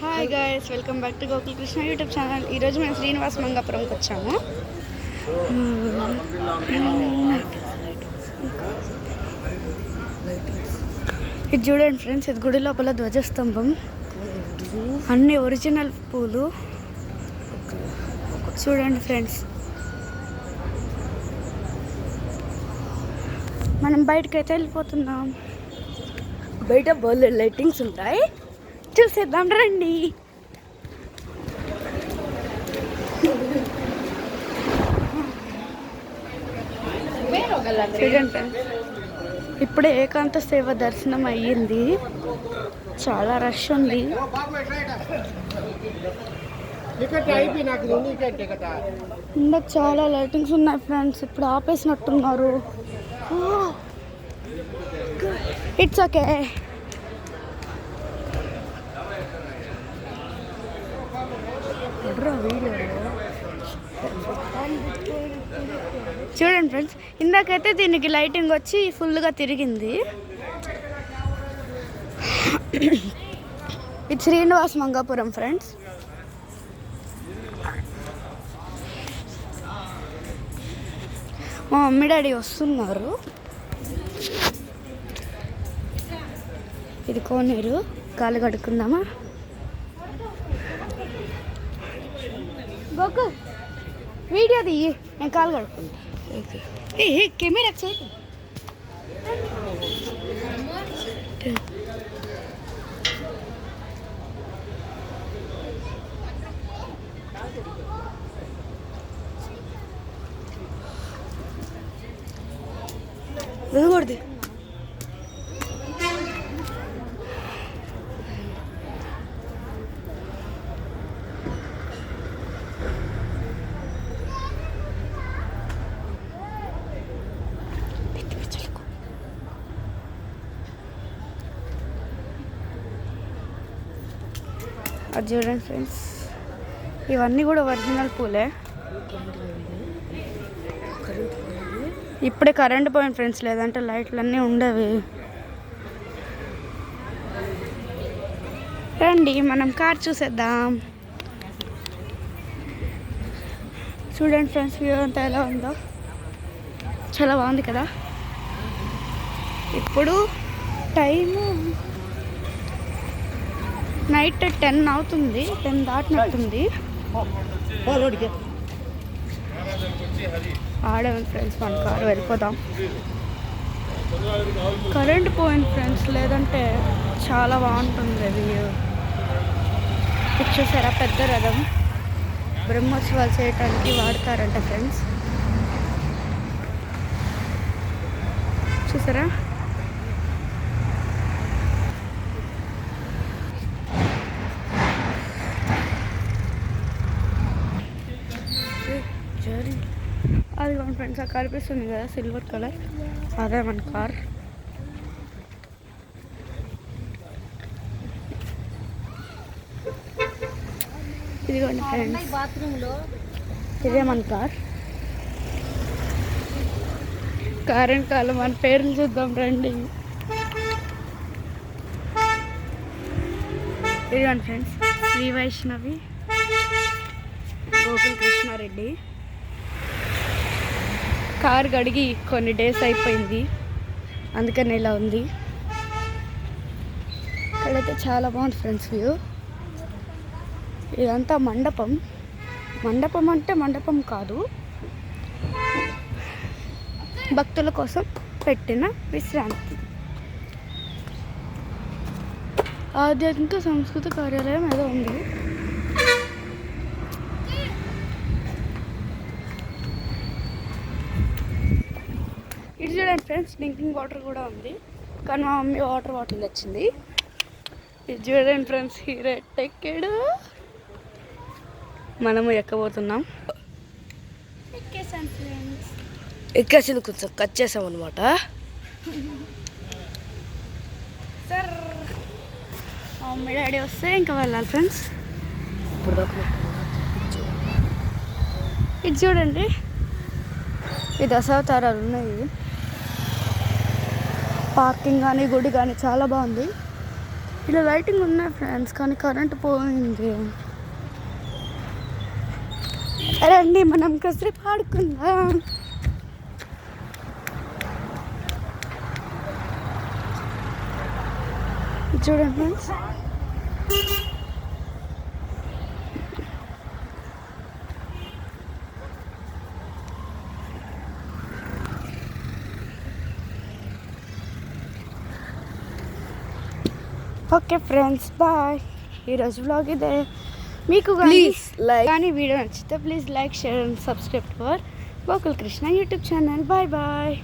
Hi guys welcome back to Gokul Krishna YouTube channel ఈరోజు మేము శ్రీనివాస్ మంగాపురంకి వచ్చాము. ఇది చూడండి ఫ్రెండ్స్ ఇది గుడి లోపల ధ్వజస్తంభం. అన్ని ఒరిజినల్ పూలు. చూడండి ఫ్రెండ్స్. మనం బయటకైతే వెళ్ళిపోతున్నాం. బయట బోల్ లైటింగ్స్ ఉంటాయి. చూసేద్దాం రండి. చూడండి. ఇప్పుడే ఏకాంత సేవ దర్శనం అయ్యింది. చాలా రష్ ఉంది. ఇందాక చాలా లైటింగ్స్ ఉన్నాయి ఫ్రెండ్స్ ఇప్పుడు ఆపేసినట్టున్నారు. ఇట్స్ ఓకే చూడండి ఫ్రెండ్స్ ఇందాకైతే దీనికి లైటింగ్ వచ్చి ఫుల్గా తిరిగింది. ఇది శ్రీనివాస్ మంగాపురం ఫ్రెండ్స్. మా మమ్మీ డాడీ వస్తున్నారు. ఇది కోనేరు. కాలు కడుక్కుందామా? గోకు వీడియో తీయి. నేను కాలు కడుక్కుంటా. ఏ కెమెరా చేయి వెళ్ళకూడదు అది చూడండి ఫ్రెండ్స్. ఇవన్నీ కూడా ఒరిజినల్ పూలే. ఇప్పుడే కరెంట్ పోయింది ఫ్రెండ్స్ లేదంటే లైట్లు అన్నీ ఉండవి. రండి మనం కార్ చూసేద్దాం. చూడండి ఫ్రెండ్స్ వ్యూ అంతా ఎలా ఉందో. చాలా బాగుంది కదా. ఇప్పుడు టైము నైట్ టెన్ అవుతుంది టెన్ దాటినట్టుంది. పోలోడికి ఫ్రెండ్స్ మన కారు వెళ్ళిపోదాం. కరెంట్ పోయింది ఫ్రెండ్స్ లేదంటే చాలా బాగుంటుంది అది చూసారా? పెద్ద రథం. బ్రహ్మోత్సవాలు చేయటానికి వాడతారంట ఫ్రెండ్స్ చూసారా అది మన ఫ్రెండ్స్ అక్కడ కనిపిస్తుంది కదా సిల్వర్ కలర్ అదే మన కార్ ఇదిగోండి ఫ్రెండ్స్ బాత్రూంలో ఇదే మన కార్ కార్ అండ్ కాలం మన పేర్లు చూద్దాం రండి. ఇదిగోండి ఫ్రెండ్స్ శ్రీ వైష్ణవి గోకుల్ కృష్ణారెడ్డి కార్ గడిగి కొన్ని డేస్ అయిపోయింది. అందుకని ఇలా ఉంది. ఇక్కడైతే చాలా బాగుంది ఫ్రెండ్స్ వ్యూ. ఇదంతా మండపం. మండపం అంటే మండపం కాదు. భక్తుల కోసం పెట్టిన విశ్రాంతి. ఆధ్యాత్మిక సంస్కృత కార్యాలయం ఏదో ఉంది. ఇది చూడండి ఫ్రెండ్స్ డ్రింకింగ్ వాటర్ కూడా ఉంది. కానీ మా మమ్మీ వాటర్ బాటిల్ తెచ్చింది. ఇది చూడండి ఫ్రెండ్స్ హీరో ఎక్కాడు మనము ఎక్కబోతున్నాం. ఎక్కేసాను ఫ్రెండ్స్. ఎక్కేసింది కొంచెం కట్ చేసాం అనమాట సార్. మమ్మీ డాడీ వస్తే ఇంకా వెళ్ళాలి ఫ్రెండ్స్. ఇప్పుడు ఇది చూడండి. ఈ దశావతారాలు ఉన్నాయి. పార్కింగ్ కానీ గుడి కానీ చాలా బాగుంది. ఇలా లైటింగ్ ఉన్నాయి ఫ్రెండ్స్ కానీ కరెంట్ పోయింది. రండి మనం కాసేపు ఆడుకుందాం చూడండి. ఫ్రెండ్స్ ఓకే ఫ్రెండ్స్ బాయ్ ఈరోజు వ్లాగ్ ఇదే మీకు కానీ ప్లీజ్ లైక్ కానీ వీడియో నచ్చితే please like share and subscribe for Gokul Krishna YouTube channel bye bye